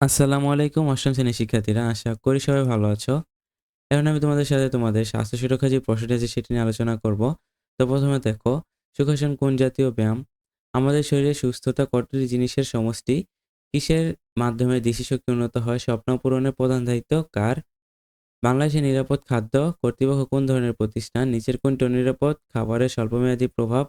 আসসালামু আলাইকুম, অষ্টম শ্রেণির শিক্ষার্থীরা। আশা করি সবাই ভালো আছো। এখন আমি তোমাদের সাথে তোমাদের স্বাস্থ্য সুরক্ষা যে প্রশ্নটি আছে সেটি নিয়ে আলোচনা করব। তো প্রথমে দেখো সুখাসন কোন জাতীয় ব্যায়াম? আমাদের শরীরে সুস্থতা কতটি জিনিসের সমষ্টি? কিসের মাধ্যমে দৃষ্টিশক্তি উন্নত হয়? স্বপ্ন পূরণের প্রধান দায়িত্ব কার? বাংলাদেশের নিরাপদ খাদ্য? কর্তৃপক্ষ কোন ধরনের প্রতিষ্ঠান? নিচের কোনটি নিরাপদ খাবারের স্বল্পমেয়াদী প্রভাব?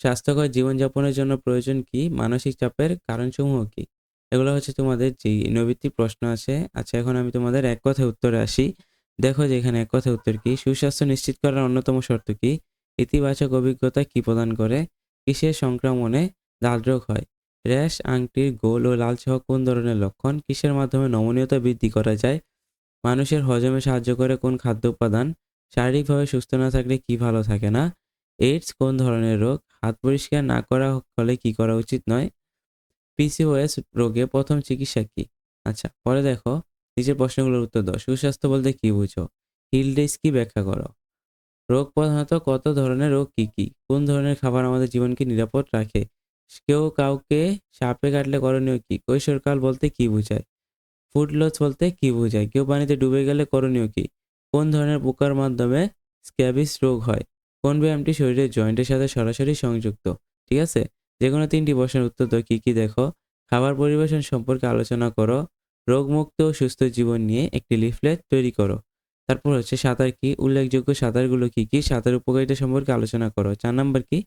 স্বাস্থ্যকর জীবনযাপনের জন্য প্রয়োজন কি? মানসিক চাপের কারণসমূহ কি? এগুলো হচ্ছে তোমাদের যে নৈবিত্তিক প্রশ্ন আছে। আচ্ছা এখন আমি তোমাদের এক কথায় উত্তরে আসি। দেখো যে এখানে এক কথায় উত্তর কি? সুস্বাস্থ্য নিশ্চিত করার অন্যতম শর্ত কি? ইতিবাচক অভিজ্ঞতা কি প্রদান করে? কিসের সংক্রমণে লাল রোগ হয়? র্যাশ, আংটির গোল ও লাল সহ কোন ধরনের লক্ষণ? কিসের মাধ্যমে নমনীয়তা বৃদ্ধি করা যায়? মানুষের হজমে সাহায্য করে কোন খাদ্য উপাদান? শারীরিকভাবে সুস্থ না থাকলে কি ভালো থাকে না? এইডস কোন ধরনের রোগ? হাত পরিষ্কার না করা হলে কি করা উচিত নয়? পিসিওএস রোগে প্রথম চিকিৎসা কি? আচ্ছা পরে দেখো। নিচের প্রশ্নগুলোর উত্তর দাও। সুস্বাস্থ্য বলতে কি বুঝো? হিলডেস কি ব্যাখ্যা করো? রোগ প্রধানত কত ধরনের রোগ কি কি? কোন ধরনের খাবার আমাদের জীবনকে নিরাপদ রাখে? কেউ কাউকে সাপে কাটলে করণীয় কি? কৈশোরকাল বলতে কি বোঝায়? ফুড লস বলতে কি বোঝায়? কেউ পানিতে ডুবে গেলে করণীয় কি? কোন ধরনের পোকার মাধ্যমে স্ক্যাবিস রোগ হয়? কোন ব্যায়ামটি শরীরের জয়েন্টের সাথে সরাসরি সংযুক্ত? ঠিক আছে? যে কোনো তিনটি প্রশ্নের উত্তর দাও, কী কী দেখো? খাবার পরিবেশন সম্পর্কে আলোচনা করো, রোগমুক্ত ও সুস্থ জীবন নিয়ে একটি লিফলেট তৈরি করো। তারপর হচ্ছে সাঁতার কি? উল্লেখযোগ্য সাঁতারগুলো কি কি? সাঁতার উপকারিতা সম্পর্কে আলোচনা করো। চার নম্বর কি?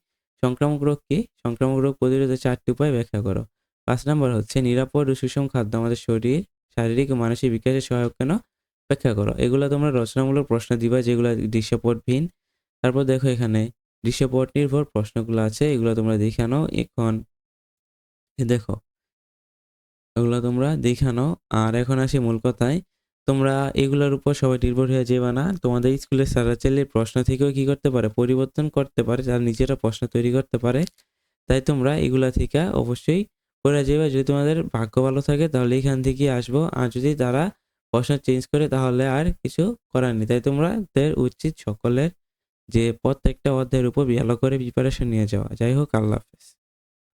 সংক্রামক রোগ কি? সংক্রামক রোগ প্রতিরোধের চারটি উপায় ব্যাখ্যা করো। পাঁচ নম্বর হচ্ছে নিরাপদ ও সুষম খাদ্য আমাদের শরীর, শারীরিক ও মানসিক বিকাশে সহায়ক কেন? ব্যাখ্যা করো। এগুলো তোমরা রচনামূলক প্রশ্ন দিবা যেগুলো দৃশ্যপটহীন। তারপর দেখো এখানে দৃশ্যপট নির্ভর প্রশ্নগুলো আছে, এগুলো তোমরা দেখে নাও এখন। দেখো, এগুলো তোমরা দেখে নাও। আর এখন আসি মূল কথায়। তোমরা এগুলোর উপর সবাই নির্ভর হয়ে যাবে না। তোমাদের স্কুলের স্যাররা চাইলে প্রশ্ন থেকেও কি করতে পারে? পরিবর্তন করতে পারে যারা নিজেরা প্রশ্ন তৈরি করতে পারে। তাই তোমরা এগুলা থেকে অবশ্যই করে যাবে। যদি তোমাদের ভাগ্য ভালো থাকে, তাহলে এখান থেকে আসব। আর যদি তারা প্রশ্ন চেঞ্জ করে, তাহলে আর কিছু করার নেই। তাই তোমাদের উচিত সকলের যে প্রত্যেকটা অধ্যায়ের উপর ভালো করে প্রিপারেশন নিয়ে যাওয়া। যাই হোক আল্লাহ হাফেজ।